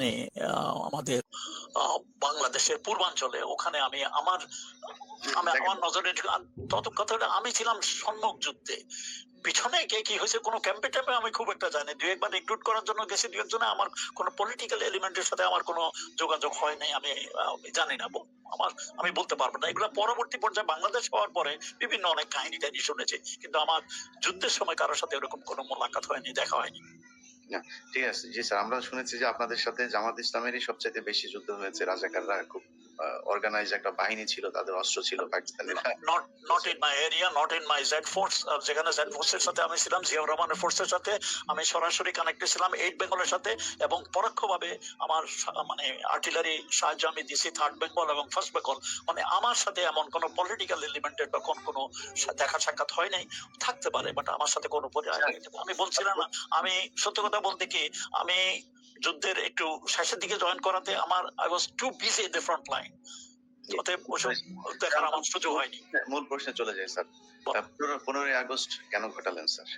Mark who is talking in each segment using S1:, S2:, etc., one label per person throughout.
S1: মানে আমাদের বাংলাদেশের পূর্বাঞ্চলে। ওখানে আমি আমার আমি আমার নজরে তত কথা আমি ছিলাম সম্মুখ যুদ্ধে। পিছনে কে কি হয়েছে কোনো ক্যাম্পে ট্যাম্পে আমি খুব একটা জানি দুই একবার রিক্রুট করার জন্য গেছি দুই একজনে আমার কোনো পলিটিক্যাল এলিমেন্টের সাথে আমার কোনো যোগাযোগ হয় নাই আমি জানি না। আমার আমি বলতে পারব না। এগুলো পরবর্তী পর্যায়ে বাংলাদেশ হওয়ার পরে বিভিন্ন অনেক কাহিনী টাহিনী শুনেছি কিন্তু আমার যুদ্ধের সময় কারোর সাথে এরকম কোনো মোলাকাত হয়নি দেখা হয়নি।
S2: ঠিক আছে, জি স্যার, আমরা শুনেছি যে আপনাদের সাথে জামাত ইসলামেরই সবচাইতে বেশি যুদ্ধ হয়েছে, রাজাকাররা খুব অর্গানাইজ একটা বাহিনী ছিল, তাদের অস্ত্র ছিল পাকিস্তানিরা।
S1: Not not in my area not in my Z force যেখানে জেড ফোর্সের সাথে আমি ছিলাম জিয়াউর রহমানের ফোর্সের সাথে আমি সরাসরি কানেক্টেড ছিলাম এইট বেঙ্গলের সাথে এবং পরোক্ষভাবে আমার মানে আর্টিলারি সাহায্য আমি দিছি থার্ড বেঙ্গল এবং ফার্স্ট বেঙ্গল মানে আমার সাথে এমন কোনো পলিটিক্যাল এলিমেন্টের তখন কোনো দেখা সাক্ষাৎ হয় নাই। থাকতে পারে বাট আমার সাথে কোনো আমি বলছিলাম না, আমি সত্য কথা বলতে কি, আমি যুদ্ধের একটু শেষের দিকে জয়েন করাতে আমার I was too busy the front line অতএব ওসব দেখার আমার সুযোগ হয়নি।
S2: মূল প্রশ্নে চলে যায় স্যার। পনেরোই আগস্ট কেন ঘটালেন স্যার?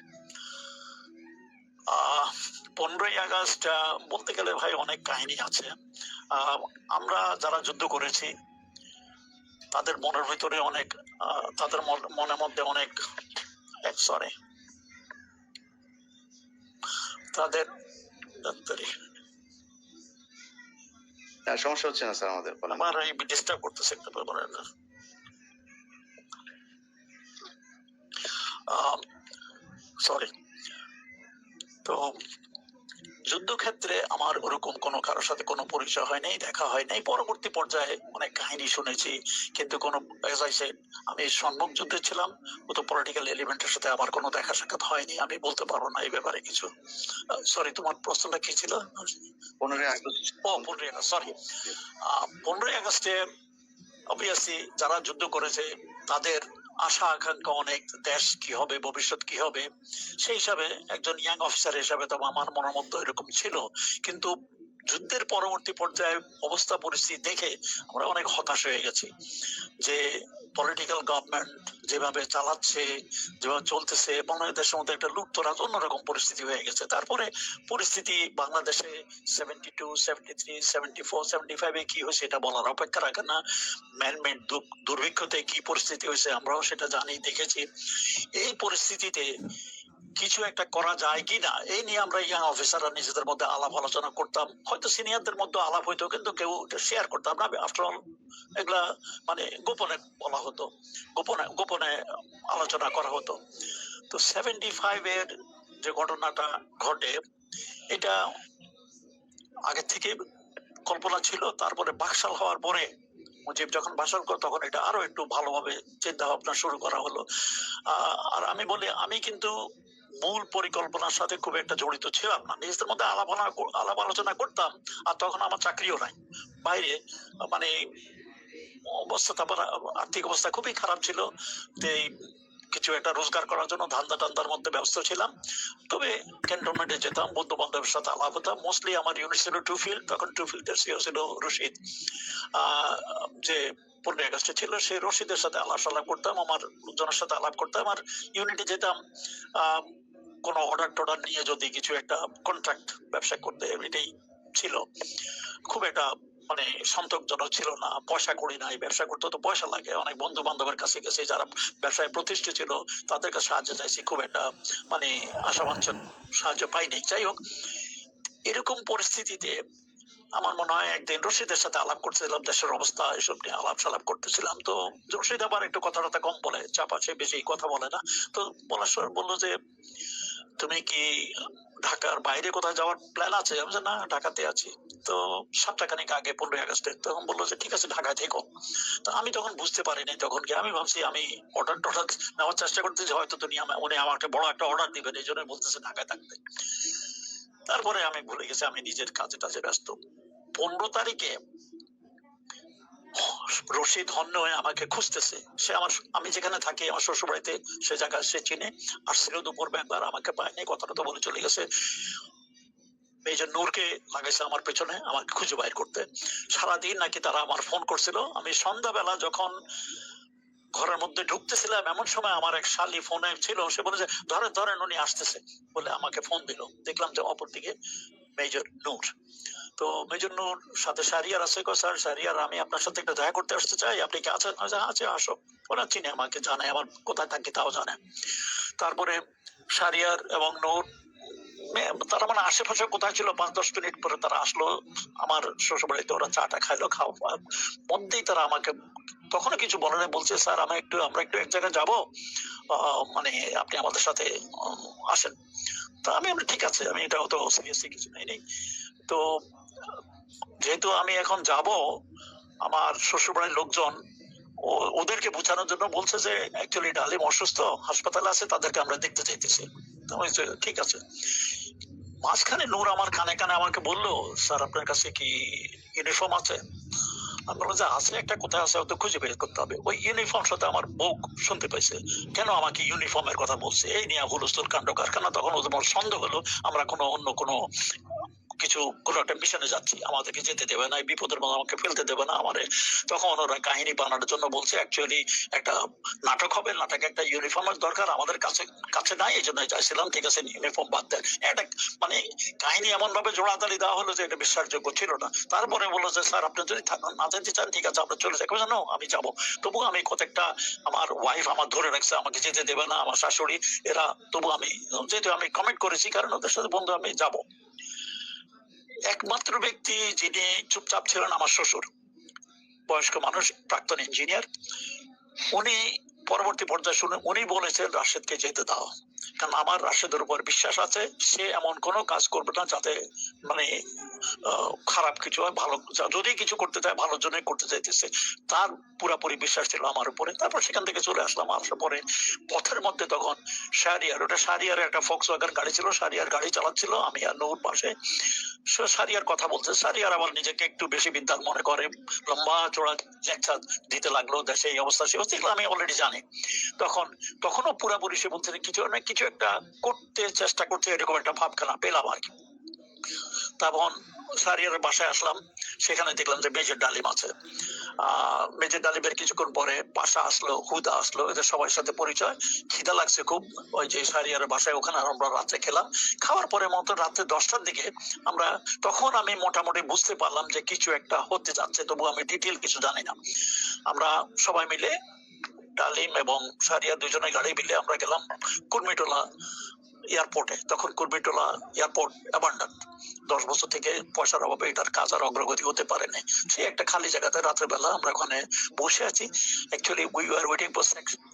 S1: পনেরোই আগস্ট বলতে গেলে ভাই অনেক কাহিনী আছে। আমরা যারা যুদ্ধ করেছি তাদের মনের ভিতরে অনেক তাদের মন- মনের মধ্যে অনেক সরি তাদের
S2: হ্যাঁ, সমস্যা হচ্ছে না স্যার আমাদের।
S1: আমার এই ডিস্টার্ব করতেছে একটা ব্যাপারে সরি তো যুদ্ধক্ষেত্রে আমার ওরকম কোনো কারোর সাথে কোনো পরিচয় হয় নাই দেখা হয় নাই। পরবর্তী পর্যায়ে অনেক কাহিনী শুনেছি কিন্তু কোনো আমি সম্মুখ যুদ্ধে ছিলাম ও তো পলিটিক্যাল এলিমেন্টের সাথে আমার কোনো দেখা সাক্ষাৎ হয়নি আমি বলতে পারব না এই ব্যাপারে কিছু। সরি তোমার প্রশ্নটা কি ছিল?
S2: পনেরোই আগস্ট।
S1: ও পনেরোই আগস্ট সরি পনেরোই আগস্টে অবভিয়াসলি যারা যুদ্ধ করেছে তাদের আশা আকাঙ্ক্ষা অনেক, দেশ কি হবে, ভবিষ্যৎ কি হবে? সেই হিসাবে একজন ইয়াং অফিসার হিসাবে তো আমার মনের মধ্যে এরকম ছিল। কিন্তু যুদ্ধের পরবর্তী পর্যায়ে অবস্থা পরিস্থিতি দেখে আমরা অনেক হতাশ হয়ে গেছি যে পলিটিক্যাল গভর্নমেন্ট যেভাবে চালাচ্ছে, যেভাবে চলতেছে, বাংলাদেশের মধ্যে একটা লুপ্তরাজ অন্যরকম পরিস্থিতি হয়ে গেছে। তারপরে পরিস্থিতি বাংলাদেশে seventy two seventy three seventy four seventy ফাইভে কি হয়েছে এটা বলার অপেক্ষা রাখে না। ম্যানমেড দুর্ভিক্ষতে কি পরিস্থিতি হয়েছে আমরাও সেটা জানি, দেখেছি। এই পরিস্থিতিতে কিছু একটা করা যায় কি না এই নিয়ে আমরা ইয়াং অফিসাররা নিজেদের মধ্যে আলাপ আলোচনা করতাম। হয়তো সিনিয়রদের মধ্যে আলাপ হইতো, কিন্তু কেউ শেয়ার করতাম না। আফটার অল এগুলা মানে গোপনে বলা হতো, গোপনে গোপনে আলোচনা করা হতো। তো সেভেন্টি ফাইভ এর যে ঘটনাটা ঘটে, এটা আগে থেকে কল্পনা ছিল, তারপরে বাকশাল হওয়ার পরে মুজিব যখন ভাষণ করে, তখন এটা আরও একটু ভালোভাবে চিন্তা ভাবনা শুরু করা হলো। আর আমি বলি, আমি কিন্তু মূল পরিকল্পনার সাথে খুব একটা জড়িত ছিলাম না। নিজেদের মধ্যে আলাপ আলাপ আলোচনা করতাম, আর তখন আমার চাকরিও নাই। বাইরে মানে অবস্থা তারপর, আর্থিক অবস্থা খুবই খারাপ ছিল এই কিছু একটা রোজগার করার জন্য ধান্দা টান্দার মধ্যে ব্যস্ত ছিলাম। তবে ক্যান্টনমেন্টে যেতাম বন্ধু বান্ধবের সাথে আলাপ হতাম। মোস্টলি আমার ইউনিট ছিল টু ফিল্ড তখন টু ফিল্ডের সিও ছিল রশিদ। যে পনেরোই আগস্টে ছিল সেই রশিদের সাথে আলাপ সালাপ করতাম, আমার লোকজনের সাথে আলাপ করতাম। আর ইউনিটে যেতাম কোনো অর্ডার টর্ডার নিয়ে যদি কিছু একটা কন্ট্রাক্ট ব্যবসা করতে এটাই ছিল, খুব একটা মানে সন্তোষজনক ছিল না। পয়সা করি নাই, ব্যবসা করতে তো পয়সা লাগে। অনেক বন্ধু বান্ধবের কাছে গেছে, যারা ব্যবসায় প্রতিষ্ঠিত ছিল, তাদের কাছে সাহায্য চাইছি। খুব একটা মানে আশাবাঞ্ছন সাহায্য পাইনি। যাই হোক, এরকম পরিস্থিতিতে আমার মনে হয় একদিন রশিদের সাথে আলাপ করতেছিলাম, দেশের অবস্থা এসব নিয়ে আলাপ সালাপ করতেছিলাম। তো রশিদ আবার একটু কথা টথা কম বলে, চাপা সে বেশি কথা বলে না। তো বলার সময় বলল যে তুমি কি ঢাকার বাইরে কোথাও যাওয়ার প্ল্যান আছে? আমি না ঢাকাতে আছি। তো সপ্তাহখানিক আগে, পনেরোই আগস্টে। তখন বলল যে, ঠিক আছে, ঢাকায় থেকো। তো আমি তখন বুঝতে পারিনি তখন কি। আমি ভাবছি, আমি অর্ডার টর্ডার নেওয়ার চেষ্টা করতেছি, হয়তো তুমি উনি আমাকে বড় একটা অর্ডার দিবেন, এই জন্য বলতেছে ঢাকায় থাকতে। তারপরে আমি ভুলে গেছি, আমি নিজের কাজে টাজে ব্যস্ত। পনেরো তারিখে রশিদ হন্য হয়ে আমাকে খুঁজতেছে। সে আমার আমি যেখানে থাকি, আমার শ্বশুর বাড়িতে সে জায়গা সে চিনে। আসছিল দুপুর একবার আমাকে পায়নি, কথাটা তো বলে চলে গেছে। মেজর নূরকে লাগাইছে আমার পেছনে, আমাকে খুঁজে বাইর করতে। সারাদিন নাকি তারা আমার ফোন করছিল। আমি সন্ধ্যাবেলা যখন ঘরের মধ্যে ঢুকতেছিলাম, এমন সময় আমার এক শালি ফোনে ছিল। সে বলে যে, ধরেন ধরেন, উনি আসতেছে। বলে আমাকে ফোন দিল। দেখলাম যে অপর দিকে মেজর নূর। তো মেজন্নুর সাথে সারিয়ার আছে কো স্যার সারিয়ার আমি আপনার সাথে একটু দেখা করতে আসতে চাই। আপনি কি আছেন? আছে আসো। ওরা চিনে আমাকে জানে আমার কোথায় থাকি তাও জানে। তারপরে সারিয়ার এবং নূর তারা মানে আশেপাশে কোথায় ছিল পাঁচ দশ মিনিট পরে তারা আসলো আমার শ্বশুর বাড়িতে ওরা চাটা খাইলো খাওয়া মধ্যেই তারা আমাকে তখনও কিছু বলে নাই বলছে স্যার আমি একটু আমরা একটু এক জায়গায় যাব। মানে আপনি আমাদের সাথে আসেন। তা আমি বলি, ঠিক আছে আমি এটা অত সিরিয়াসলি কিছু নেই। তো যেহেতু আমি এখন যাব, আমার শ্বশুরবাড়ির লোকজন ওদেরকে বোঝানোর জন্য বলছে যে অ্যাকচুয়ালি ডালিম অসুস্থ, হাসপাতালে আছে, তাদেরকে আমরা দেখতে চাইতেছি। ঠিক আছে। মাঝখানে নূর আমার কানে কানে আমাকে বলল, স্যার, আপনার কাছে কি ইউনিফর্ম আছে? আমি বললাম, যে আছে, একটা কোথায় আছে ওটা খুঁজে বের করতে হবে। ওই ইউনিফর্ম সাথে আমার বউ শুনতে পাইছে, কেন আমাকে ইউনিফর্মের কথা বলছে? এই নিয়ে হুলস্থুল কাণ্ড কারখানা। তখন ওদের সন্দেহ হলো, আমরা কোনো অন্য কোনো কিছু কোনো একটা মিশনে যাচ্ছি, আমাদেরকে যেতে দেবে না বিপদের মধ্যে আমাকে ফেলতে দেবে না, আমারে। তখন ওরা কাহিনী বানানোর জন্য বলছে অ্যাকচুয়ালি একটা নাটক হবে, নাটকে একটা ইউনিফর্মের দরকার, আমাদের কাছে কাছে নাই, এই জন্য চাইছিলাম ঠিক আছে ইউনিফর্ম বাদ দেন। একটা মানে কাহিনী এমন ভাবে জোড়াতালি দেওয়া হলো যে এটা বিশ্বাসযোগ্য ছিল না। তারপরে বলল যে, স্যার, আপনি যদি না যেতে চান, ঠিক আছে আপনি চলে যাবেন জানো আমি যাব। তবু আমি কতটা আমার ওয়াইফ আমার ধরে রাখছে, আমাকে যেতে দেবে না, আমার শাশুড়ি, এরা, তবু আমি, যেহেতু আমি কমেন্ট করেছি, কারণ ওদের সাথে বন্ধু আমি যাব। একমাত্র ব্যক্তি যিনি চুপচাপ ছিলেন আমার শ্বশুর। বয়স্ক মানুষ প্রাক্তন ইঞ্জিনিয়ার উনি পরবর্তী পর্যায়ে শুনে উনি বলেছেন, রাশেদকে যেতে দাও। কারণ আমার রাশেদের উপর বিশ্বাস আছে, সে এমন কোনো কাজ করবে না যাতে মানে খারাপ কিছু হয়, ভালো যদি কিছু করতে চায়, ভালোর জন্যই করতে চাইতেছে। তার পুরাপুরি বিশ্বাস ছিল আমার উপরে। তারপর সেখান থেকে চলে আসলাম। আসার পরে পথের মধ্যে তখন শারিয়ার ওটা শারিয়ার একটা ফক্স ওয়াগার গাড়ি ছিল শারিয়ার গাড়ি চালাচ্ছিল, আমি আর নূর পাশে। সারিয়ার কথা বলছে। সারিয়ার আবার নিজেকে একটু বেশি বিদ্যান মনে করে। লম্বা চোড়া লেকচার দিতে লাগল, দেশে এই অবস্থা সে অবস্থা আমি অলরেডি জানি। তখন, তখনও পুরাপুরি সে বলছে কিছু না, কিছু একটা করতে চেষ্টা করছে, এরকম একটা ভাবখানা পেলাম আর কি। তখন সারিয়ার বাসায় আসলাম, সেখানে দেখলাম যে মেজর ডালিম আছে। মেজর ডালিমের কিছুক্ষণ পরে পাশা আসলো, হুদা আসলো, এদের সবার সাথে পরিচয়। খিদা লাগছে খুব, ওই যে সারিয়ার বাসায়, ওখানে আমরা রাত্রে খেলাম। খাওয়ার পরে মতো রাত্রে দশটার দিকে আমরা, তখন আমি মোটামুটি বুঝতে পারলাম যে কিছু একটা হতে যাচ্ছে, তবু আমি ডিটেল কিছু জানি না। আমরা সবাই মিলে ডালিম এবং সারিয়া দুজনে গাড়ি মিলে আমরা গেলাম কুর্মিটোলা। এয়ারপোর্টে তখন কুর্মিটোলা এয়ারপোর্ট অ্যাবান্ডান দশ বছর থেকে পয়সার অভাবে এটার কাজ আর অগ্রগতি হতে পারে নাই। সেই একটা খালি জায়গাতে রাতের বেলা আমরা ওখানে বসে আছি। Actually we are waiting for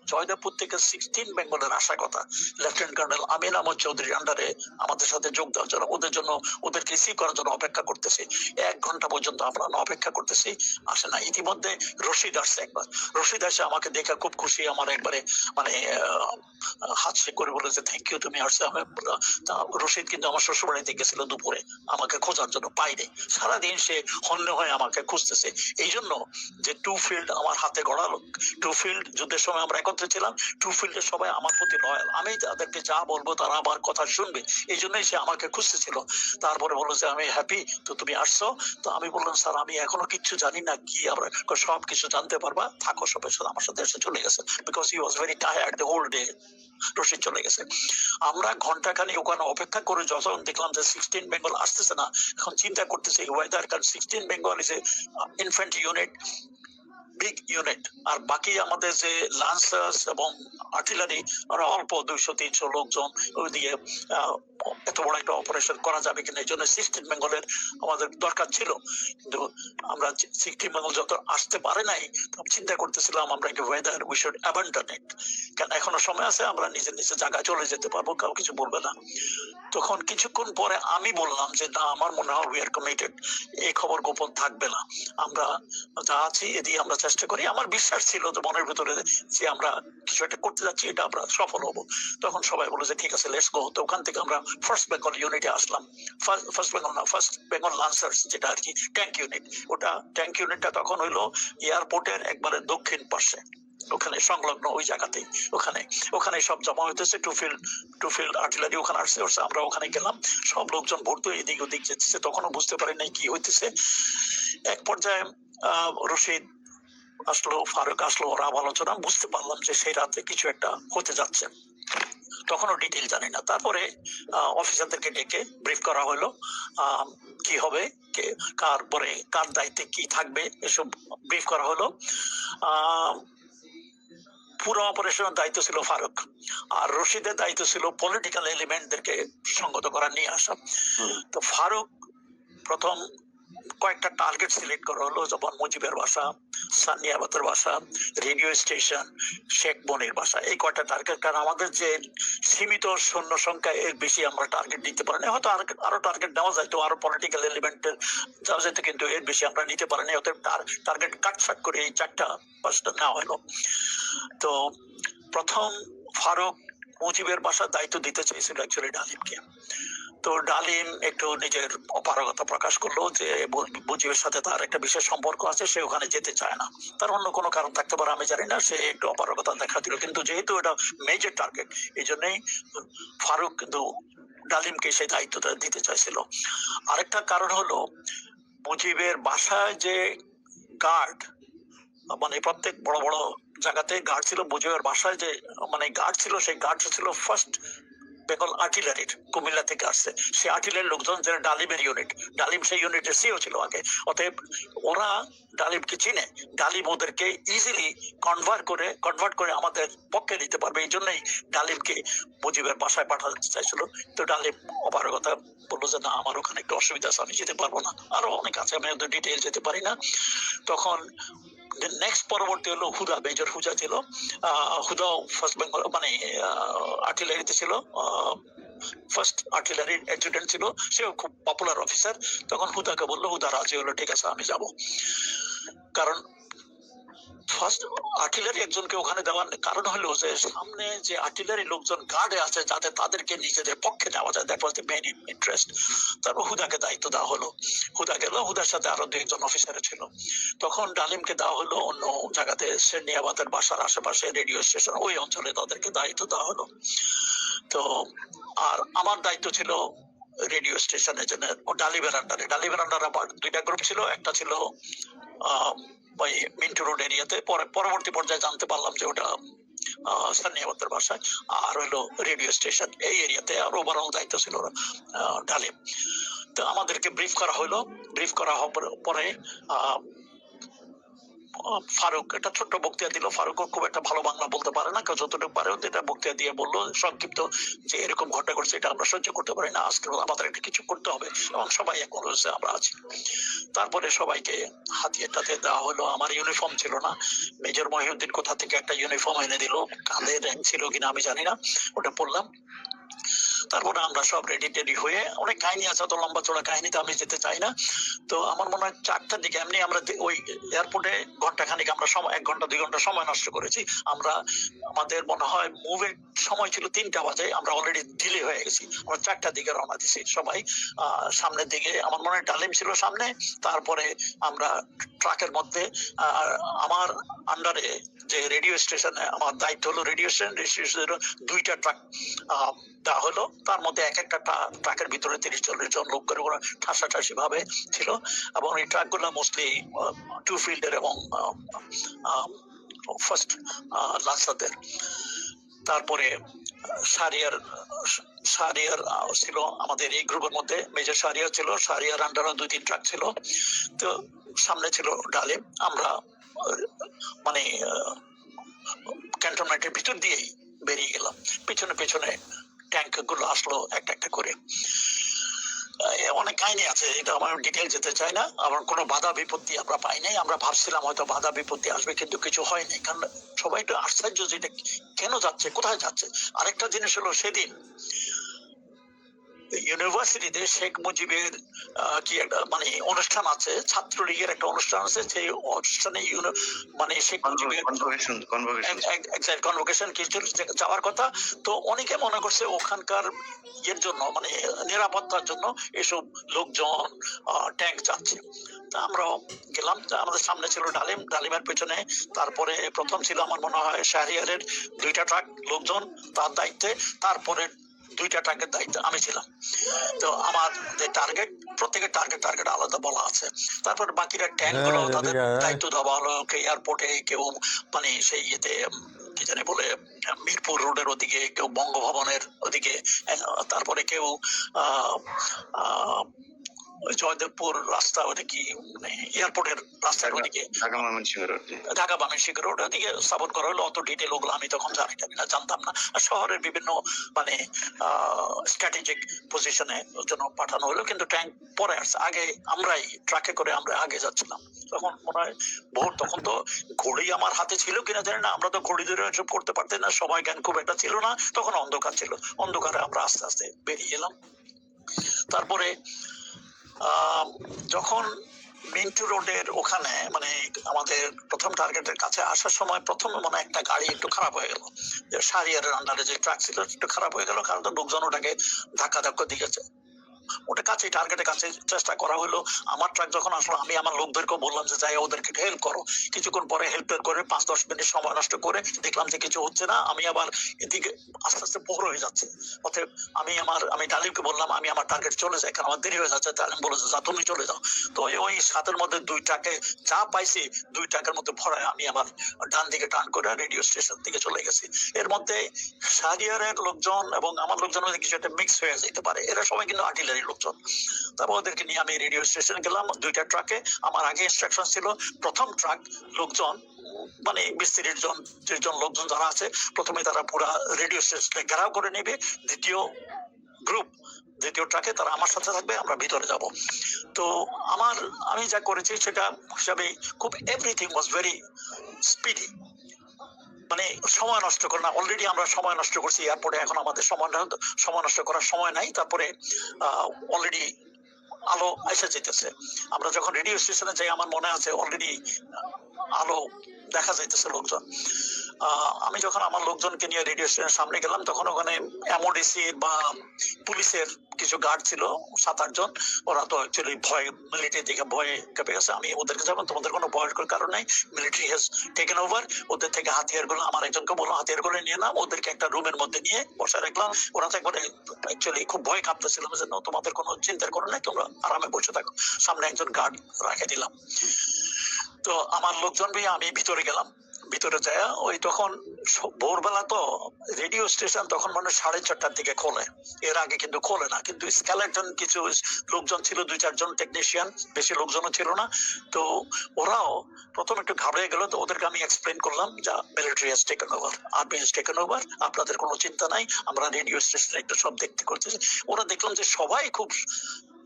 S1: Joydebpur থেকে সিক্সটিন বেঙ্গলের আসা কথা। লেফটেন্যান্ট কর্নেল আমিন আহমদ চৌধুরীর আন্ডারে আমাদের সাথে যোগ দেওয়ার জন্য, ওদের জন্য, ওদেরকে রিসিভ করার জন্য অপেক্ষা করতেছি। এক ঘণ্টা পর্যন্ত আমরা অপেক্ষা করতেছি, আসে না ইতিমধ্যে রশিদ আসছে একবার। রশিদ আসে আমাকে দেখে খুব খুশি, আমার একবারে মানে হাত সে করে বলেছে থ্যাংক ইউ তুমি আসছে। তা রশিদ কিন্তু আমার শ্বশুর বাড়িতে গেছিল দুপুরে। আমাকে খোঁজার জন্য পাইনি। সারাদিন সে হন্য হয়ে আমাকে খুঁজতেছে। এই জন্য যে টু ফিল্ড আমার হাতে টু ফিল্ড যুদ্ধের সময় আমরা একত্রে ছিলাম টু ফিল্ডের সবাই আমার প্রতি লয়াল আমি তাদেরকে যা বলব তারা আমার কথা শুনবে। এই জন্যই সে আমাকে খুঁজতেছিল। তারপরে বলল যে, আমি হ্যাপি তো তুমি আসছো? তো আমি বললাম, স্যার, আমি এখনও কিচ্ছু জানি না কি আমরা সব কিছু জানতে পারবা। থাকো সবাই সাথে আমার সাথে এসে চলে গেছে। Because he was very tired the whole day Rashid চলে গেছে। আমরা ঘন্টাখানি ওখানে অপেক্ষা করে যখন দেখলাম যে সিক্সটিন বেঙ্গল আসতেছে না, এখন চিন্তা করতেছে ওয়েদার কারণ sixteen Bengal is a infantry unit big unit আর বাকি আমাদের যে লান্সার্স এবং আর্টিলারি অল্প দুইশো, তিনশো লোকজন এত বড় একটা অপারেশন করা যাবে কিনা, এই জন্য সিক্সটিন বেঙ্গলের আমাদের দরকার ছিল। কিন্তু আমরা সিক্সটিন বেঙ্গল যত আসতে পারে নাই চিন্তা করতেছিলাম আমরা whether we should abandon it এখনও সময় আছে, আমরা নিজের নিজের জায়গায় চলে যেতে পারব, কেউ কিছু বলবে না। তখন কিছুক্ষণ পরে আমি বললাম যে, না, আমার মনে হয় উই আর কমিটেড এই খবর গোপন থাকবে না। আমরা যা আছি, এদিকে আমরা চেষ্টা করি। আমার বিশ্বাস ছিল যে মনের ভিতরে যে আমরা কিছু একটা করতে যাচ্ছি, এটা আমরা সফল হব। তখন সবাই বলে যে, ঠিক আছে লেটস গো তো ওখান থেকে আমরা ফার্স্ট বেঙ্গল ইউনিটে আসলাম। ফার্স্ট বেঙ্গল না ফার্স্ট বেঙ্গল লান্সার্স যেটা আর কি ট্যাঙ্ক ইউনিট ওটা ট্যাঙ্ক ইউনিটটা তখন হইল এয়ারপোর্টের একবারে দক্ষিণ পাশে। ওখানে সংলগ্ন ওই জায়গাতেই, ওখানে। ওখানে সব জমা হইতেছে two field two field artillery ওখানে আসছে আমরা ওখানে গেলাম। সব লোকজন ভর্তি এদিক ওদিক যেতেছে। তখনও বুঝতে পারি নাই কি হইতেছে। এক পর্যায়ে রশিদ আসলো ফারুক আসলো ওরা আলোচনা বুঝতে পারলাম যে সেই রাতে কিছু একটা হতে যাচ্ছে। তখনও ডিটেল জানি না। তারপরে অফিসারদেরকে ডেকে ব্রিফ করা হলো কি হবে কে কার পরে কার দায়িত্বে কি থাকবে এসব ব্রিফ করা হলো। পুরো অপারেশনের দায়িত্ব ছিল ফারুক। আর রশিদের দায়িত্ব ছিল পলিটিক্যাল এলিমেন্টদেরকে সঙ্গত করা নিয়ে আসা। তো ফারুক প্রথম কয়েকটা টার্গেট সিলেক্ট করা হলো, যেমন মুজিবের বাসা সানিয়াবাতের বাসা রেডিও স্টেশন শেখ বনির বাসা, এই কয়টা টার্গেট কারণ আমাদের যে সীমিত সৈন্য সংখ্যা, এর বেশি আমরা টার্গেট নিতে পারিনি হয়তো আর টার্গেট নেওয়া যায়, তো আরও পলিটিক্যাল এলিমেন্টের যাওয়া যেত কিন্তু এর বেশি আমরা নিতে পারিনি অতএব টার্গেট কাটছাট করে এই চারটা পাঁচটা নেওয়া হলো। তো প্রথম ফারুক মুজিবের বাসার দায়িত্ব দিতে চাইছিল অ্যাকচুয়ালি ডালিমকে। তো ডালিম একটু নিজের অপারগতা প্রকাশ করল যে মুজিবের সাথে তার একটা বিশেষ সম্পর্ক আছে, সে ওখানে যেতে চায় না। তার অন্য কোনো কারণ থাকতে পারে, আমি জানি না, সে একটু অপারগতা দেখা দিল। কিন্তু যেহেতু এটা মেজর টার্গেট এই জন্যই ফারুক কিন্তু ডালিমকে সেই দায়িত্বটা দিতে চাইছিল। আরেকটা কারণ হলো, মুজিবের বাসায় যে গার্ড মানে প্রত্যেক বড় বড় জায়গাতে গার্ড ছিল, মুজিবের বাসায় যে মানে গার্ড ছিল, সেই গার্ড ছিল ফার্স্ট বেঙ্গল আর্টিলারির কুমিল্লা থেকে আসছে। সেই আর্টিলারির লোকজন যারা ডালিমের ইউনিট ডালিম সেই ইউনিটের সিও ছিল আগে। অতএব ওরা ডালিমকে চিনে। ডালিম ওদেরকে ইজিলি কনভার্ট করে কনভার্ট করে আমাদের পক্ষে নিতে পারবে। এই জন্যই ডালিমকে মুজিবের বাসায় পাঠাতে চাইছিল। তো ডালিম অপারগতা বলল যে, না, আমার ওখানে একটু অসুবিধা আছে, আমি যেতে পারব না। আরও অনেক আছে, আমি ডিটেল যেতে পারি না। তখন নেক্সট পরবর্তী হলো হুদা মেজর হুজা ছিল। হুদা ফার্স্ট বেঙ্গল মানে আর্টিলারিতে ছিল। ফার্স্ট আর্টিলারি অ্যাডজুটেন্ট ছিল। সেও খুব পপুলার অফিসার তখন হুদাকে বলল, হুদা, রাজি হলো, ঠিক আছে, আমি যাব। কারণ ফার্স্ট আর্টিলারি একজনকে ওখানে দেওয়ার কারণ হলো যে সামনে যে আর্টিলারি লোকজন গার্ডে আছে, যাতে তাদেরকে নিজেদের পক্ষে নেওয়া যায় that was the main interest তারপর হুদাকে দায়িত্ব দেওয়া হলো। হুদা গেল, হুদার সাথে আরও দুইজন অফিসার ছিল। তখন ডালিমকে দেওয়া হলো অন্য জায়গাতে, সেনিয়াবাদের বাসার আশেপাশে রেডিও স্টেশন ওই অঞ্চলে তাদেরকে দায়িত্ব দেওয়া হলো। তো, আর আমার দায়িত্ব ছিল রেডিও স্টেশনের জন্য ও ডালিমের আন্ডারে ডালিমের আন্ডারে দুইটা গ্রুপ ছিল, একটা ছিল ওই মিন্টু রোড এরিয়াতে পরে পরবর্তী পর্যায়ে জানতে পারলাম যে ওটা আহ, সানিয়াবাদের ভাষায় আর হলো রেডিও স্টেশন এই এরিয়াতে আর ওভারঅল দায়িত্ব ছিল ডালিম তো আমাদেরকে ব্রিফ করা হলো ব্রিফ করা হওয়ার পরে- ফারুক এটা ছোট্ট বক্তিয়া দিল। ফারুক খুব একটা ভালো বাংলা বলতে পারে না, কেউ যতটুকু পারে এটা বক্তিয়া দিয়ে বলল, সংক্ষিপ্ত যে এরকম ঘটনা করছে এটা আমরা সহ্য করতে পারি না। আজকে আমাদের একটা কিছু করতে হবে এবং সবাই এখন রয়েছে আমরা আছি। তারপরে সবাইকে হাতিয়ে টাতে দেওয়া হলো। আমার ইউনিফর্ম ছিল না। মেজর মহিউদ্দিন কোথা থেকে একটা ইউনিফর্ম এনে দিল? কাঁধে র্যাঙ্ক ছিল কিনা আমি জানি না। ওটা পড়লাম। তারপরে আমরা সব রেডি টেডি হয়ে অনেক কাহিনী আছে তো লম্বা চড়া কাহিনীতে আমি যেতে চাই না। তো আমার মনে হয় চারটার দিকে এমনি আমরা ওই এয়ারপোর্টে ঘণ্টা খানিক আমরা সময়, এক ঘণ্টা, দুই ঘণ্টা সময় নষ্ট করেছি। আমরা, আমাদের মনে হয় মুভের সময় ছিল তিনটা বাজে, আমরা অলরেডি ডিলে হয়ে গেছি। আমরা চারটার দিকে রওনা দিছি সবাই। সামনের দিকে আমার মনে হয় ডালিম ছিল সামনে, তারপরে আমরা ট্রাকের মধ্যে আমার আন্ডারে যে রেডিও স্টেশনে আমার দায়িত্ব হলো রেডিও স্টেশন রেডিও স্টেশনের দুইটা ট্রাক দেওয়া হলো, তার মধ্যে এক একটা ট্রাকের ভিতরে তিরিশ চল্লিশ জন লোক করে ওরা ঠাসাঠাসি ভাবে ছিল এবং এই ট্রাকগুলো মোস্টলি টু ফিল্ডের এবং ফার্স্ট লান্সারদের তারপরে, সারিয়ার সারিয়ার ছিল আমাদের এই গ্রুপের মধ্যে মেজর সারিয়ার ছিল, সারিয়ার আন্ডারও দুই তিন ট্রাক ছিল। তো সামনে ছিল ডালে, আমরা মানে ক্যান্টনমেন্টের ভিতর দিয়েই বেরিয়ে গেলাম। পিছনে, পেছনে ট্যাঙ্কগুলো আসলো একটা একটা করে। অনেক কাহিনী আছে, এটা আমার ডিটেল যেতে চাই না। আমার কোনো বাধা বিপত্তি আমরা পাই নাই। আমরা ভাবছিলাম হয়তো বাধা বিপত্তি আসবে, কিন্তু কিছু হয়নি কারণ সবাই একটু আশ্চর্য যে এটা কেন যাচ্ছে, কোথায় যাচ্ছে? আরেকটা জিনিস হলো সেদিন ইউনিভার্সিটিতে শেখ মুজিবের কি একটা মানে অনুষ্ঠান আছে ছাত্রলীগের একটা অনুষ্ঠান আছে সেই অনুষ্ঠানে মানে শেখ মুজিবের
S2: কনভোকেশন
S1: কিছু যাওয়ার কথা। তো অনেকে মনে করছে ওখানকার ইয়ের জন্য মানে নিরাপত্তার জন্য এসব লোকজন ট্যাঙ্ক যাচ্ছে। তা আমরাও গেলাম আমাদের সামনে ছিল ডালিম ডালিমের পেছনে। তারপরে প্রথম ছিল আমার মনে হয় শাহরিয়ারের দুইটা ট্রাক লোকজন তার দায়িত্বে। তারপরে দুইটা টার্গেট দায়িত্ব আমি ছিলাম। তো আমার যে টার্গেট প্রত্যেকের টার্গেট টার্গেট আলাদা বলা আছে। তারপর বাকিরা
S3: ট্যাঙ্কগুলো
S1: তাদের দায়িত্ব দেওয়া হলো কেউ এয়ারপোর্টে কেউ মানে সেই ইয়েতে কি জানে বলে মিরপুর রোডের ওদিকে কেউ বঙ্গভবনের ওদিকে তারপরে কেউ আহ, আহ, ওই জয়দেবপুর রাস্তা ওটা কি মানে এয়ারপোর্টের রাস্তার ওদিকে।
S2: ঢাকা ময়মনসিংহ রোড।
S1: ঢাকা রোড ওদিকে স্থাপন করা হলো অত ডিটেল ওগুলো আমি তখন জানি না জানতাম না। আর শহরের বিভিন্ন মানে স্ট্র্যাটেজিক পজিশনে জন্য পাঠানো হলো কিন্তু ট্যাঙ্ক পরে আসছে। আগে আমরাই ট্রাকে করে আমরা আগে যাচ্ছিলাম। তখন মনে হয় ভোর তখন তো ঘড়ি আমার হাতে ছিল কিনা জানি না আমরা তো ঘড়ি ধরে এসব করতে পারতাম না সবাই জ্ঞান খুব একটা ছিল না তখন অন্ধকার ছিল। অন্ধকারে আমরা আস্তে আস্তে বেরিয়ে এলাম। তারপরে যখন মিন্টু রোডের ওখানে মানে আমাদের প্রথম টার্গেটের কাছে আসার সময় প্রথম মানে একটা গাড়ি একটু খারাপ হয়ে গেল। সারিয়ারের আন্ডারে যে ট্রাক ছিল, একটু খারাপ হয়ে গেল, কারণ লোকজন ওটাকে ধাক্কা ধাক্কা দিয়েছে। কাছে টার্গেটের কাছে চেষ্টা করা হলো। আমার ট্রাক যখন আসলো, আমি আমার লোকদেরকে বললাম যে, যাই ওদেরকে হেল্প করো। কিছুক্ষণ পরে হেল্প করে পাঁচ, দশ মিনিট সময় নষ্ট করে দেখলাম যে, কিছু হচ্ছে না। আমি আবার এদিকে আস্তে আস্তে বড় হয়ে যাচ্ছে। অতএব আমি আমার, আমি ডালিমকে বললাম, আমি আমার টার্গেট চলে যাই, কারণ আমার দেরি হয়ে যাচ্ছে। ডালিম বলেছে, যা, তুমি চলে যাও। তো ওই- সাতের মধ্যে দুই ট্রাকে যা পাইছি, দুই ট্রাকের মধ্যে ভরায় আমি আমার ডান দিকে টান করে রেডিও স্টেশন দিকে চলে গেছি। এর মধ্যে সারিয়ারের লোকজন এবং আমার লোকজন মধ্যে কিছু একটা মিক্স হয়ে যেতে পারে। এরা সবাই কিন্তু আর্টিলারি লোকজন। তারপর ওদেরকে নিয়ে আমি রেডিও স্টেশনে গেলাম, দুইটা ট্রাকে আমার আগে ইনস্ট্রাকশন ছিল, প্রথম ট্রাক লোকজন মানে বিশ তিরিশ জন ত্রিশ জন লোকজন যারা আছে, প্রথমে তারা পুরা রেডিও স্টেশনে ঘেরাও করে নেবে। দ্বিতীয় গ্রুপ দ্বিতীয় ট্রাকে তারা আমার সাথে থাকবে, আমরা ভিতরে যাব। তো আমার, আমি যা করেছি সেটা হিসাবে খুব এভরিথিং ওয়াজ ভেরি স্পিডি মানে সময় নষ্ট করে না। অলরেডি আমরা সময় নষ্ট করছি। এয়ারপোর্টে এখন আমাদের সময় সময় নষ্ট করার সময় নাই। তারপরে অলরেডি আলো এসে যেতেছে আমরা যখন রেডিও স্টেশনে যাই, আমার মনে আছে অলরেডি আলো দেখা যাইতেছে লোকজন। আমি যখন আমার লোকজনকে নিয়ে রেডিও স্টেশনের সামনে গেলাম, তখন ওখানে এমওডিসি বা পুলিশের কিছু গার্ড ছিল সাত আট জন। ওরা তো অ্যাকচুয়ালি ভয় মিলিটারি থেকে ভয়ে কেঁপে গেছে। আমি ওদেরকে যাব তোমাদের কোনো ভয়ের কোনো কারণ নাই। মিলিটারি হ্যাজ টেকেন ওভার ওদের থেকে হাতিয়ারগুলো আমার একজনকে বলল হাতিয়ারগুলো নিয়ে নাম ওদেরকে একটা রুমের মধ্যে নিয়ে বসে রাখলাম। ওরা তো একবারে অ্যাকচুয়ালি খুব ভয় কাঁপতেছিলাম যে "No, তোমাদের কোনো চিন্তার করো নাই তোমরা আরামে বসে থাকো। সামনে একজন গার্ড রাখে দিলাম। তো আমার লোকজন ভাই আমি ভিতরে গেলাম। ভিতরে যায়, ওই তখন ভোরবেলা তো রেডিও স্টেশন তখন মানে সাড়ে চারটার দিকে খোলে। এর আগে কিন্তু খোলে না, কিন্তু স্কেলেটন কিছু লোকজন ছিল, দুই চারজন টেকনিশিয়ান বেশি লোকজনও ছিল না। তো ওরাও প্রথম একটু ঘাবড়ে গেল, তো ওদেরকে আমি এক্সপ্লেন করলাম যা military has taken over army has taken over আপনাদের কোনো চিন্তা নাই, আমরা রেডিও স্টেশনে একটু সব দেখতে করতেছি। ওরা দেখলাম যে সবাই খুব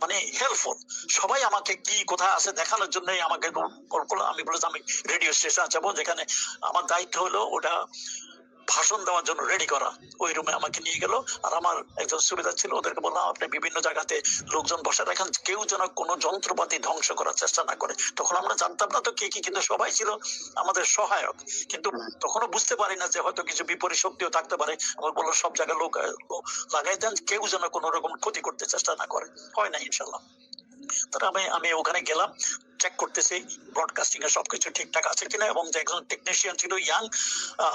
S1: মানে হেল্পফুল সবাই আমাকে কি, কোথায় আছে দেখানোর জন্যই আমাকে কল করল। আমি বলেছি আমি রেডিও স্টেশন যাব, যেখানে আমার দায়িত্ব হলো ওটা ভাষণ দেওয়ার জন্য রেডি করা। ওই রুমে আমাকে নিয়ে গেল আর আমার একজন সুবিধা ছিল ওদেরকে বললাম আপনি বিভিন্ন জায়গাতে লোকজন বসে রাখেন কেউ যেন কোনো যন্ত্রপাতি ধ্বংস করার চেষ্টা না করে। তখন আমরা জানতাম না তো কে কি কিন্তু সবাই ছিল আমাদের সহায়ক। কিন্তু তখনও বুঝতে পারি না যে হয়তো কিছু বিপরীত শক্তিও থাকতে পারে। আমার বলল সব জায়গায় লোক লাগাই দেন কেউ যেন কোনো রকম ক্ষতি করতে চেষ্টা না করে। হয় না ইনশাল্লাহ। তারা আমি আমি ওখানে গেলাম চেক করতেছি ব্রডকাস্টিং এর সবকিছু ঠিকঠাক আছে কিনা এবং যে একজন টেকনিশিয়ান ছিল ইয়াং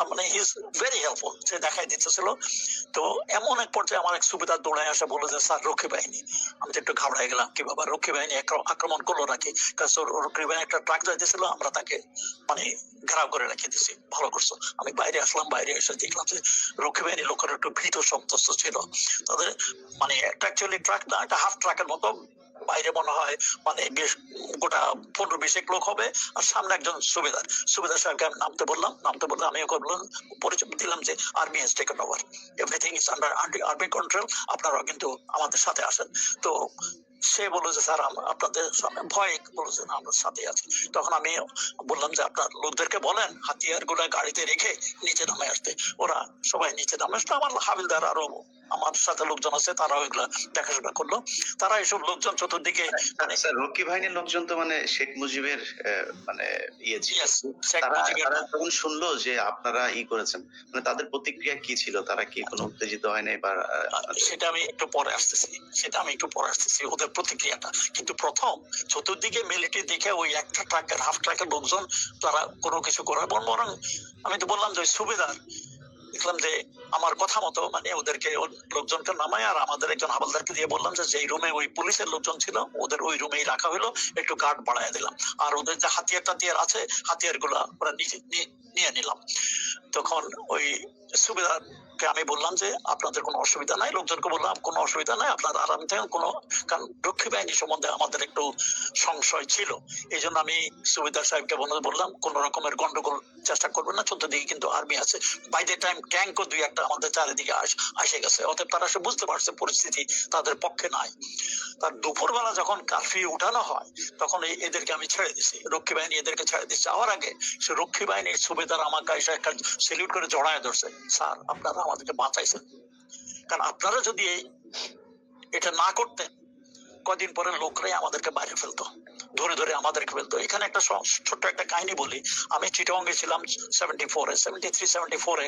S1: মানে হি ইজ ভেরি হেল্পফুল সে দেখাই দিতেছিল। তো এমন এক পর্যায়ে আমার এক সুবিধার দৌড়ায় আসা বলে যে, স্যার, রক্ষী বাহিনী, আমি তো একটু ঘাবড়াই গেলাম, কি বাবা রক্ষী বাহিনী আক্রমণ করল নাকি? কারণ রক্ষী বাহিনী একটা ট্রাক যাইতেছিল আমরা তাকে মানে ঘেরাও করে রেখে দিছি ভালো করছ। আমি বাইরে আসলাম, বাইরে এসে দেখলাম যে রক্ষী বাহিনী লোকের একটু ভীত সন্তস্ত ছিল। তাদের মানে একটা অ্যাকচুয়ালি ট্রাক না, একটা হাফ ট্রাকের মতো বাইরে মনে হয় মানে বেশ গোটা পনেরো বিশেক লোক হবে আর সামনে একজন সুবেদার। সুবেদার সাহেবকে আমি নামতে বললাম নামতে বললাম আমি ওকে বললাম, পরিচয় দিলাম যে army has taken over everything is under army control আপনারাও কিন্তু আমাদের সাথে আসেন। তো সে বলল যে, স্যার আপনাদের সামনে ভয় বলল যে আমরা সাথে আছি। তখন আমি বললাম যে, আপনার লোকদেরকে বলেন হাতিয়ারগুলা গাড়িতে রেখে নিচে নামে আসতে। ওরা সবাই নিচে নামে আসলো। আমার হাবিলদার আরও, আমার সাথে লোকজন আছে, তারাও এগুলা দেখাশোনা করল। তারা এসব লোকজন চতুর্দিকে মানে
S2: স্যার রক্ষী বাহিনীর লোকজন তো মানে শেখ মুজিবের মানে ইয়ে ছিল। তারা তখন শুনলো যে আপনারা ই করেছেন। মানে তাদের প্রতিক্রিয়া কি ছিল? তারা কি কোনো উত্তেজিত হয় নাই বা
S1: সেটা আমি একটু পরে আসতেছি। সেটা আমি একটু পরে আসতেছি ওদের প্রতিক্রিয়াটা। কিন্তু প্রথম চতুর্দিকে মিলিটারি দেখে ওই একটা ট্রাকের হাফ ট্রাকের লোকজন তারা কোনো কিছু করার বরং বরং আমি তো বললাম যে ওই সুবেদার দেখলাম যে আমার কথা মতো মানে ওদেরকে লোকজনকে নামায় আর আমাদের একজন হাবলদারকে দিয়ে বললাম যে যেই রুমে ওই পুলিশের লোকজন ছিল, ওদের ওই রুমেই রাখা হলো, একটু গার্ড বাড়ায় দিলাম। আর ওদের যে হাতিয়ার টাতিয়ার আছে হাতিয়ারগুলা ওরা নিজে নিয়ে- নিলাম। তখন ওই সুবিধাকে আমি বললাম যে আপনাদের কোনো অসুবিধা নাই, লোকজনকে বললাম, কোনো অসুবিধা নাই, আপনারা আরাম থাকেন কোনো, কারণ রক্ষী বাহিনী সম্বন্ধে আমাদের একটু সংশয় ছিল। এই জন্য আমি সুবিধার সাহেবকে বলে, বললাম, কোন রকমের গন্ডগোল চেষ্টা করবেন না চতুর্দিকে কিন্তু আর্মি আছে। বাই দ্য টাইম ট্যাঙ্কও দুই একটা আমাদের চারিদিকে আস- গেছে, অতএব তারা সে বুঝতে পারছে পরিস্থিতি তাদের পক্ষে নাই। তার দুপুরবেলা যখন কারফিউ উঠানো হয়, তখন এই- এদেরকে আমি ছেড়ে দিছি, রক্ষী বাহিনী এদেরকে ছেড়ে দিচ্ছে। যাওয়ার আগে সে রক্ষী বাহিনীর সুবেদার আমাকে এসে একটা সেলিউট করে জড়ায় ধরছে। স্যার, আপনারা আমাদেরকে বাঁচাইছেন। কারণ আপনারা যদি এটা না করতেন, কদিন পরে লোকরাই আমাদেরকে বাইরে ফেলতো, ধরে ধরে আমাদেরকে ফেলতো। এখানে একটা ছোট্ট একটা কাহিনী বলি। আমি চিটংয়ে ছিলাম সেভেন্টি ফোরে সেভেন্টি থ্রি সেভেন্টি ফোরে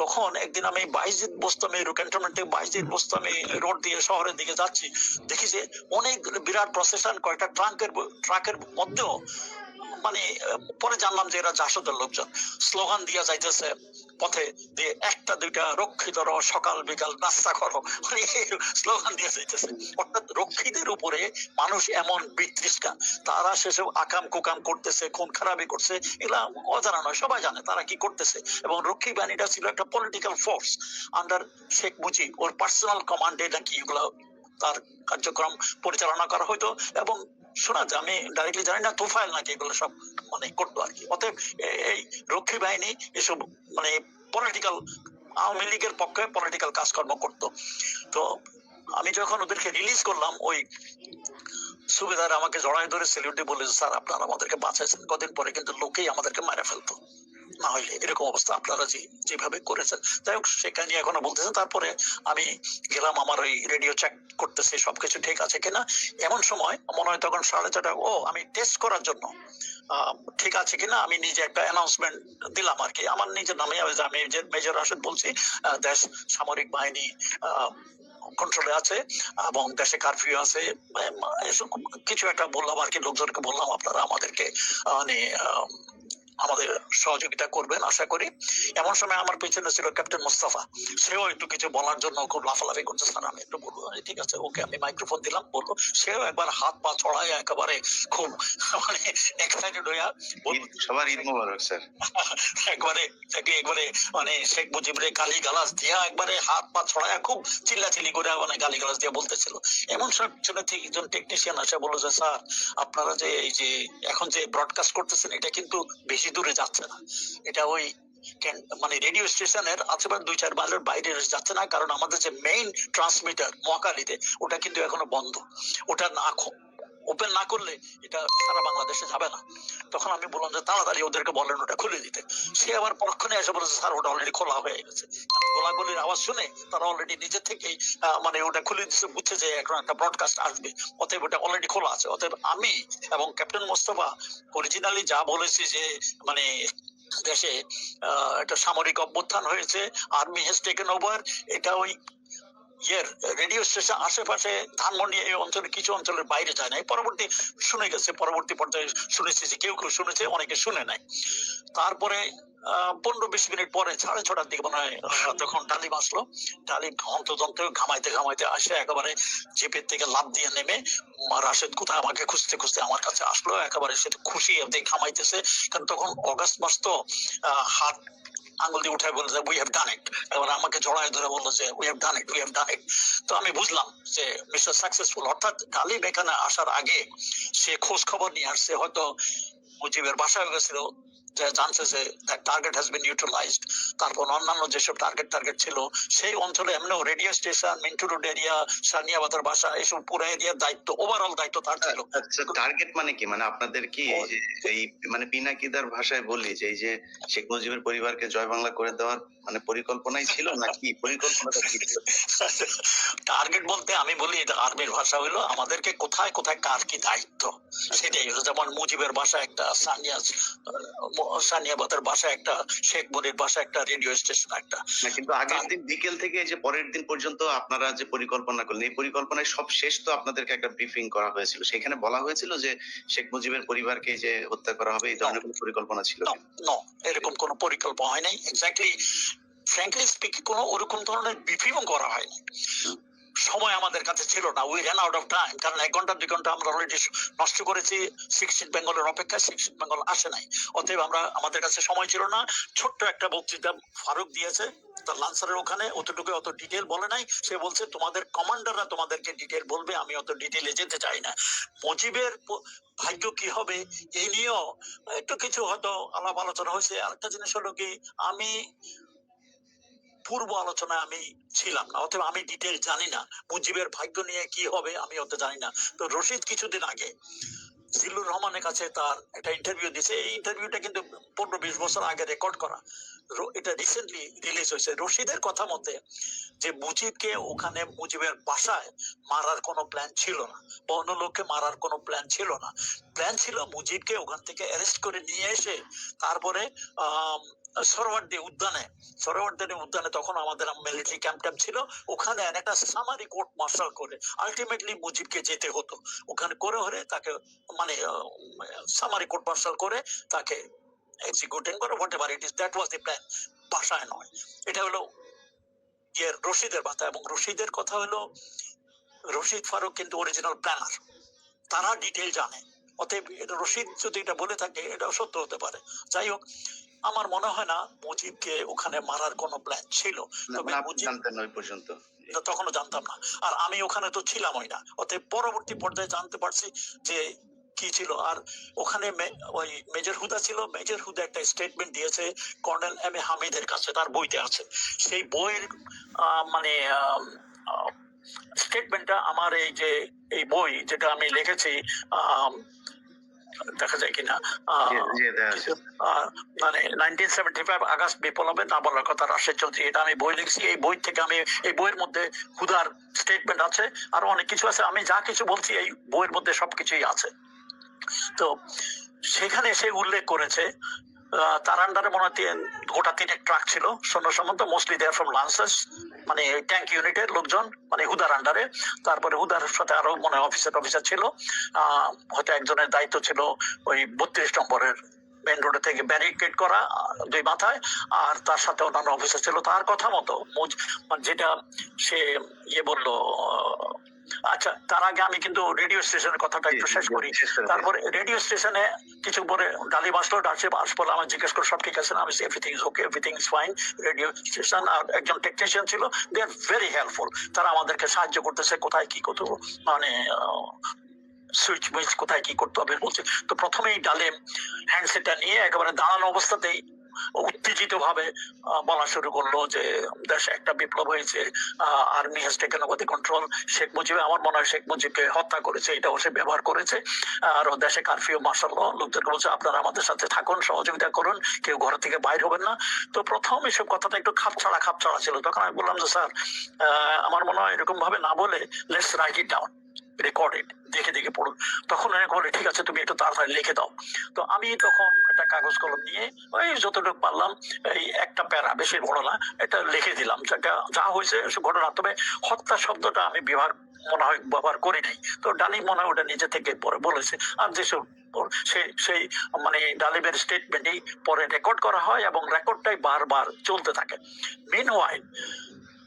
S1: তখন একদিন আমি বাইজিৎ বোস্তামি ক্যান্টনমেন্ট থেকে বাইজিৎ বোস্তামি রোড দিয়ে শহরের দিকে যাচ্ছি। দেখি যে অনেক বিরাট প্রসেশন কয়েকটা ট্রাঙ্কের ট্রাকের মধ্যেও মানে পরে জানলাম যে এরা জাসদের লোকজন। স্লোগান দিয়া যাইতেছে পথে দিয়ে একটা, দুইটা, রক্ষিত রহ সকাল, বিকাল, নাস্তা করো। মানে স্লোগান দিয়ে যাইতেছে। অর্থাৎ রক্ষীদের উপরে মানুষ এমন বিতৃষ্ণা। তারা সেসব আকাম কুকাম করতেছে, খুন খারাপি করছে, এগুলা অজানা নয়, সবাই জানে তারা কি করতেছে। এবং রক্ষী বাহিনীটা ছিল একটা political force under Sheikh Mujib ওর পার্সোনাল কমান্ডে নাকি এগুলা তার কার্যক্রম পরিচালনা করা হইতো। এবং শোনা যায়, আমি ডাইরেক্টলি জানি না, তোফাইল নাকি এগুলো সব মানে করতো আর কি। অতএব এই রক্ষী বাহিনী এসব মানে পলিটিক্যাল আওয়ামী লীগের পক্ষে পলিটিক্যাল কাজকর্ম করত। তো আমি যখন ওদেরকে রিলিজ করলাম, ওই সুবিধার আমাকে জড়ায় ধরে সেলিউটি বলে স্যার, আপনারা আমাদেরকে বাঁচাইছেন কদিন পরে, কিন্তু লোকেই আমাদেরকে মারা ফেলতো। এরকম অবস্থা আপনারা যে, যেভাবে করেছেন। যাই হোক, সেখানে এখনও তারপরে আমি গেলাম আমার ওই রেডিও চেক করতেছে, সবকিছু ঠিক আছে কিনা। এমন সময়, মনে হয় তখন সাড়ে ও, আমি টেস্ট করার জন্য ঠিক আছে কিনা, আমি নিজে একটা অ্যানাউন্সমেন্ট দিলাম আর কি। আমার নিজের নামে আমি যে মেজর রাশেদ বলছি দেশ সামরিক বাহিনী কন্ট্রোলে আছে, এবং দেশে কারফিউ আছে কিছু একটা বললাম আর কি, লোকজনকে বললাম আপনারা আমাদেরকে মানে আমাদের সহযোগিতা করবেন আশা করি। এমন সময় আমার পেছনে ছিল ক্যাপ্টেন মুস্তাফা। সেও একটু কিছু বলার জন্য খুব লাফালাফি করছে। স্যার আমি একটু বলব ঠিক আছে ওকে আমি মাইক্রোফোন দিলাম বলল সেও একবার হাত পা ছড়ায় একেবারে খুব মানে এক্সাইটেড হইয়া
S2: সবার ঈদ মোবারক স্যার।
S1: একবারে তাকে একবারে মানে শেখ মুজিবরে গালি গালাজ দিয়া একবারে হাত পা ছড়ায় খুব চিল্লাচিল্লি করে মানে গালি দিয়ে বলতেছিল। এমন সময় পিছনে থেকে একজন টেকনিশিয়ান আসে বলল যে স্যার আপনারা যে এই যে এখন যে ব্রডকাস্ট করতেছেন এটা কিন্তু বেশি দূরে যাচ্ছে না। এটা ওই মানে রেডিও স্টেশনের আশেপাশে দুই, চার মাইলের বাইরে যাচ্ছে না, কারণ আমাদের যে মেইন ট্রান্সমিটার মহাকালীতে, ওটা কিন্তু এখনও বন্ধ। ওটা না ওপেন না করলে এটা সারা বাংলাদেশে যাবে না। তখন আমি বললাম যে তাড়াতাড়ি ওদেরকে বলেন ওটা খুলে দিতে। সে আবার পরক্ষণে এসে বলেছে, স্যার, ওটা অলরেডি খোলা হয়ে গেছে। গোলাগুলির আওয়াজ শুনে তারা অলরেডি নিজে মানে ওটা খুলে দিচ্ছে বুঝছে যে এখন একটা ব্রডকাস্ট আসবে। অতএব ওটা অলরেডি খোলা আছে। অতএব আমি এবং ক্যাপ্টেন মোস্তফা অরিজিনালি যা বলেছি যে মানে দেশে একটা সামরিক অভ্যুত্থান হয়েছে আর্মি হ্যাজ টেকেন ওভার এটা ওই ইয়ের রেডিও স্টেশন আশেপাশে ধানমন্ডি এই অঞ্চলে কিছু অঞ্চলের বাইরে যায় নাই। পরবর্তী শুনে গেছে, পরবর্তী পর্যায়ে শুনেছি যে কেউ কেউ শুনেছে, অনেকে শুনে নাই। তারপরে পনেরো বিশ মিনিট পরে সাড়ে ছটার দিকে মনে হয় তখন ডালিম আসলো, ডালিম হন্তদন্ত ঘামাইতে ঘামাইতে আসে, একেবারে জিপের থেকে লাভ দিয়ে নেমে রাশেদ, কোথায় আমাকে খুঁজতে খুঁজতে আমার কাছে আসলো? একেবারে সে খুশি এতে ঘামাইতেছে। কারণ তখন অগাস্ট মাস তো হাত আঙুল দিয়ে উঠে বলেছে উই হ্যাভ ডান ইট এবার আমাকে জড়ায় ধরে বলল যে we have done it we have done it তো আমি বুঝলাম যে মিস্টার সাকসেসফুল অর্থাৎ ডালিম এখানে আসার আগে সে খোঁজ খবর নিয়ে আসছে। হয়তো মুজিবের বাসায় গেছিল টার্গেট হ্যাজ বিন ইউটিলাইজড তারপর অন্যান্য যেসব টার্গেট টার্গেট ছিল সেই অঞ্চলে এমনিও radio station Minto road area সানিয়াবাজার বাসা এইসব পুরো এরিয়ার দায়িত্ব ওভারঅল দায়িত্ব তার ছিল।
S2: আচ্ছা টার্গেট মানে কি? মানে আপনাদের কি এই মানে পিনাকিদার ভাষায় বললি যে এই যে শেখ মুজিবের পরিবারকে জয় বাংলা করে দেওয়ার মানে পরিকল্পনাই ছিল নাকি পরিকল্পনাটা কি
S1: টার্গেট বলতে আমি বলি এটা আর্মির ভাষা হইল আমাদেরকে কোথায় কোথায় কার কি দায়িত্ব? সেটাই হলো যেমন মুজিবের বাসা একটা সানিয়া সানিয়াবাদের বাসা একটা শেখ মুনির বাসা একটা রেডিও স্টেশন একটা।
S2: কিন্তু আগের দিন বিকেল থেকে যে পরের দিন পর্যন্ত আপনারা যে পরিকল্পনা করলেন এই পরিকল্পনায় সব শেষ তো আপনাদেরকে একটা ব্রিফিং করা হয়েছিল। সেখানে বলা হয়েছিল যে শেখ মুজিবের পরিবারকে যে হত্যা করা হবে এই ধরনের কোনো পরিকল্পনা ছিল
S1: ন এরকম কোনো পরিকল্পনা হয় নাই। এক্স্যাক্টলি ফ্র্যাঙ্কলি স্পিক কোনো ওরকম ধরনের ব্রিফিংও করা হয়নি। সময় আমাদের কাছে ছিল না। We ran out of time কারণ এক ঘণ্টা, দুই ঘণ্টা আমরা অলরেডি নষ্ট করেছি। সিক্সটিন বেঙ্গলের অপেক্ষায় সিক্সটিন বেঙ্গল আসে নাই। অতএব আমরা, আমাদের কাছে সময় ছিল না। ছোট্ট একটা বক্তৃতা ফারুক দিয়েছে, তার লান্সারের ওখানে। অতটুকু অত ডিটেল বলে নাই। সে বলছে, তোমাদের কমান্ডাররা তোমাদেরকে ডিটেল বলবে, আমি অত ডিটেলে যেতে চাই না। মুজিবের ভাগ্য কি হবে এই নিয়েও একটু কিছু হয়তো আলাপ আলোচনা হয়েছে। আরেকটা জিনিস হলো কি, আমি পূর্ব আলোচনায় আমি ছিলাম না অথবা আমি ডিটেল জানি না। মুজিবের ভাগ্য নিয়ে কি হবে আমি অত জানি না। তো রশিদ কিছুদিন আগে জিল্লুর রহমানের কাছে তার একটা ইন্টারভিউ দিয়েছে। এই ইন্টারভিউটা কিন্তু পনেরো বিশ বছর আগে রেকর্ড করা। এটা রিসেন্টলি রিলিজ হয়েছে। রশিদের কথা মতে যে মুজিবকে ওখানে মুজিবের বাসায় মারার কোনো প্ল্যান ছিল না বা লোককে মারার কোনো প্ল্যান ছিল না। প্ল্যান ছিল মুজিবকে ওখান থেকে অ্যারেস্ট করে নিয়ে এসে তারপরে সরোয়ার্দী উদ্যানে সরোয়ার্দী উদ্যানে তখন আমাদের মিলিটারি ক্যাম্প ট্যাম্প ছিল। ওখানে একটা সামারি কোর্ট মার্শাল করে আলটিমেটলি মুজিবকে যেতে হতো। ওখানে করে হলে তাকে মানে সামারি কোর্ট মার্শাল করে তাকে এক্সিকিউটিং করে whatever it is that was the plan বাসায় নয়। এটা হলো ইয়ে রশিদের কথা এবং রশিদের কথা হলো রশিদ ফারুক কিন্তু অরিজিনাল প্ল্যানার তারা ডিটেল জানে। অতএব এটা রশিদ যদি এটা বলে থাকে, এটা সত্য হতে পারে। যাই হোক আমার মনে হয় না মুজিবকে ওখানে মারার কোনো প্ল্যান ছিল। তবে
S2: জানতেন ওই পর্যন্ত।
S1: তখনও জানতাম না। আর আমি ওখানে তো ছিলামই না। অতএব পরবর্তী পর্যায়ে জানতে পারছি যে কি ছিল। আর ওখানে ওই মেজর হুদা ছিল। মেজর হুদা একটা স্টেটমেন্ট দিয়েছে কর্নেল এম এ হামিদের কাছে তার বইতে আছে। সেই বইয়ের মানে স্টেটমেন্টটা আমার এই যে এই বই যেটা আমি লিখেছি আহ, দেখা যায় কিনা? মানে নাইনটিন সেভেন্টি ফাইভ আগস্ট বিপ্লবে না বলার কথা রাশেদ চৌধুরী এটা আমি বই লিখছি এই বই থেকে আমি এই বইয়ের মধ্যে হুদার স্টেটমেন্ট আছে আরও অনেক কিছু আছে আমি যা কিছু বলছি এই বইয়ের মধ্যে সবকিছুই আছে। তো সেখানে সে উল্লেখ করেছে আহ, তার আন্ডারে মনে হয় গোটা তিনেক ট্রাক ছিল সৈন্য সামন্ত মোস্টলি দেয়ার ফ্রম লান্সেস মানে ট্যাঙ্ক ইউনিটের লোকজন মানে হুদার আন্ডারে তারপরে হুদার সাথে আরও মনে অফিসার অফিসার ছিল। হয়তো একজনের দায়িত্ব ছিল ওই বত্রিশ নম্বরের মেন রোডে থেকে ব্যারিকেড করা দুই মাথায় আর তার সাথে অন্যান্য অফিসার ছিল তার কথা মতো। মানে যেটা সে ইয়ে বলল আচ্ছা তার আগে আমি কিন্তু রেডিও স্টেশনের কথাটা একটু শেষ করি। তারপরে রেডিও স্টেশনে কিছু পরে ডালিম আসলো ডাকছে আসলে আমার জিজ্ঞেস করে সব ঠিক আছে আমি everything is okay everything is fine radio station আর একজন টেকনিশিয়ান ছিল দে আর ভেরি হেল্পফুল তারা আমাদেরকে সাহায্য করতেছে কোথায় কি কত মানে সুইচ মুইচ কোথায় কি করতে হবে বলছে। তো প্রথমেই ডালিম হ্যান্ডসেটটা নিয়ে একেবারে দাঁড়ানো অবস্থাতেই উত্তেজিত ভাবে বলা শুরু করল যে, দেশে, একটা বিপ্লব হয়েছে। Army has taken over the control Sheikh Mujib, আমার মনে হয় শেখ মুজিবকে হত্যা করেছে, এটাও সে ব্যবহার করেছে। আর দেশে কারফিউ মার্শাল লোকদেরকে বলছে, আপনারা আমাদের সাথে থাকুন, সহযোগিতা করুন। কেউ ঘর থেকে বাইর হবেন না। তো প্রথম এসব কথাটা একটু খাপ ছাড়া খাপ ছাড়া ছিল। তখন আমি বললাম যে, স্যার আমার মনে হয় এরকম ভাবে না বলে let's write it down recorded দেখে দেখে পড়ুন। তখন অনেক বলে, ঠিক আছে, তুমি একটু তাড়াতাড়ি লিখে দাও। তো আমি তখন একটা কাগজ কলম নিয়ে ওই যতটুকু পারলাম, এই একটা প্যারা, বেশি বড় না, এটা লিখে দিলাম। যেটা যা হয়েছে ঘটনা, তবে হত্যা শব্দটা আমি ব্যবহার, মনে হয় ব্যবহার করি নাই। তো ডালি মনে হয় ওটা নিজে থেকে পরে বলেছে, আর যেসব সেই সেই মানে ডালিমের স্টেটমেন্টই পরে রেকর্ড করা হয় এবং রেকর্ডটাই বারবার চলতে থাকে। মেন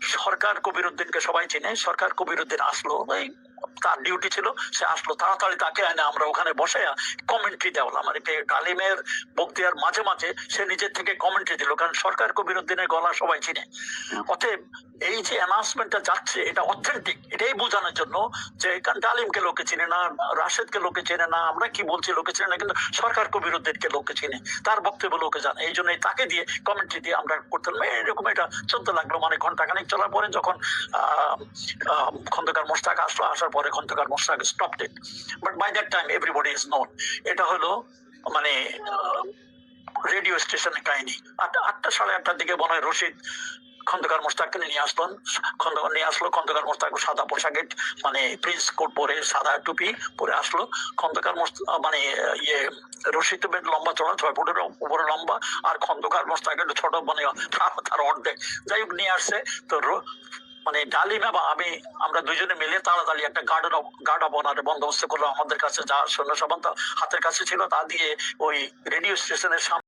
S1: সরকার কবিরুদ্দিনকে সবাই চিনে, সরকার কবিরুদ্দিন আসলো এই তার ডিউটি ছিল, সে আসলো, তাড়াতাড়ি তাকে এনে আমরা ওখানে বসে কমেন্ট্রি দেওয়ালাম। মানে কালিমের বক্তিয়ার মাঝে মাঝে সে নিজের থেকে কমেন্ট্রি দিল, কারণ সরকার কবিরুদ্দিনের গলা সবাই চিনে। অতএব এই যে অ্যানাউন্সমেন্টটা যাচ্ছে, এটা অথেন্টিক এটাই বোঝানোর জন্য যে ডালিমকে লোকে চিনে না, রাশেদকে লোকে চেনে না, আমরা কি বলছি লোকে চেনে না, কিন্তু সরকার কবিরুদ্দিনকে লোকে চিনে, তার বক্তব্য লোকে জানে, এই জন্যই তাকে দিয়ে কমেন্ট্রি দিয়ে আমরা করতাম এরকম এটা চলতে লাগল মানে ঘন্টাখানেক চলার পরে যখন খন্দকার মোস্তাক আসলো, আসার পরে Khondakar Mostaq stop it but by that time everybody is known এটা হলো মানে রেডিও স্টেশনের কাহিনী। আটটা আটটা সাড়ে আটটার দিকে মনে হয় রশিদ খন্দকার মোস্তাককে নিয়ে আসলেন খন্দকার নিয়ে আসলো খন্দকার মোস্তাক সাদা পোশাকে মানে প্রিন্স কোট পরে সাদা টুপি পরে আসলো। খন্দকার মানে ইয়ে রশিদ লম্বা চড়া, ছয় ফুটের উপরে লম্বা। আর খন্দকার ছোট মানে তার- অর্ধেক। যাই হোক, নিয়ে আসছে। তো মানে ডালিমা বা আমি, আমরা দুজনে মিলে তাড়াতাড়ি একটা গার্ডেন গার্ড অফ অনারে বন্দোবস্ত করলাম। আমাদের কাছে যা সৈন্য সামন্ত হাতের কাছে ছিল তা দিয়ে ওই রেডিও স্টেশনের সামনে